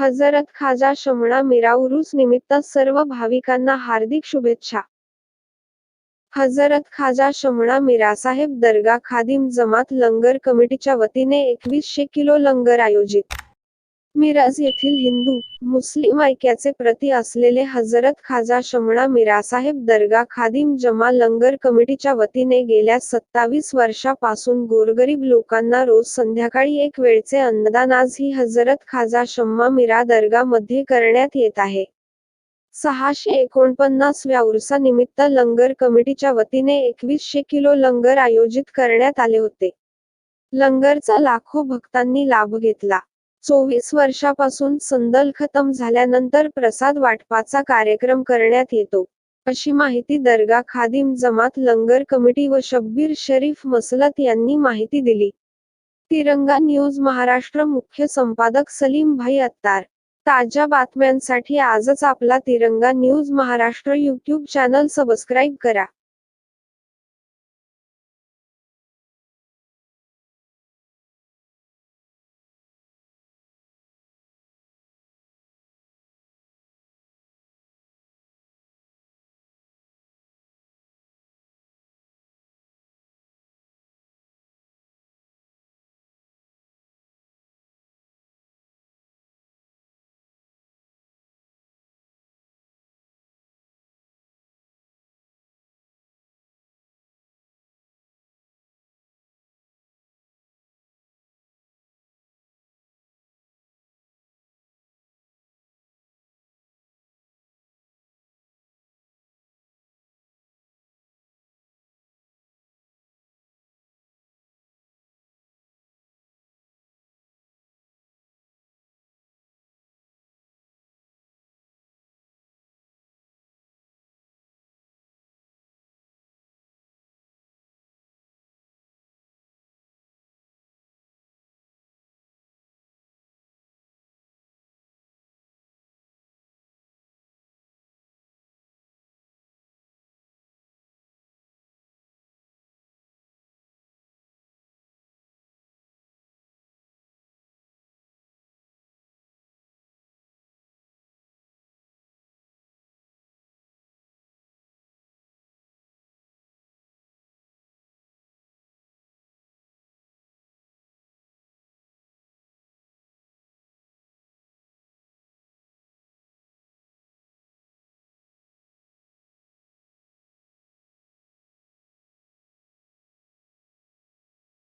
हजरत खाजा शमणा मीरा उरूस निमित्त सर्व भाविकांना हार्दिक शुभेच्छा. हजरत खाजा शमणा मीरासाहेब दर्गा खादिम जमात लंगर कमिटीच्या वतीने एकवीसशे किलो लंगर आयोजित. मिराज येथील हिंदू मुस्लिम ऐक्याचे प्रती असलेले हजरत खाजा शमणा मीरासाहेब दर्गा खादिम जमा लंगर कमिटीच्या वतीने गेल्या सत्तावीस वर्षापासून गोरगरीब लोकांना रोज संध्याकाळी एक वेळचे अन्नदान आज ही हजरत खाजा शम्मा मीरा दर्गा मध्ये करण्यात येत आहे. सहाशे एकोणपन्नासव्या उरसानिमित्त लंगर कमिटीच्या वतीने एकवीसशे किलो लंगर आयोजित करण्यात आले होते. लंगरचा लाखो भक्तांनी लाभ घेतला. चोवीस वर्षापासून संदल खतम झाल्यानंतर प्रसाद वाटपाचा कार्यक्रम करण्यात येतो. अशी माहिती दर्गा खादिम जमात लंगर कमिटी व शब्बीर शरीफ मसलत यांनी माहिती दिली. तिरंगा न्यूज महाराष्ट्र मुख्य संपादक सलीम भाई अत्तार. ताज्या बातम्यांसाठी आजच आपला Tiranga news Maharashtra YouTube channel subscribe करा.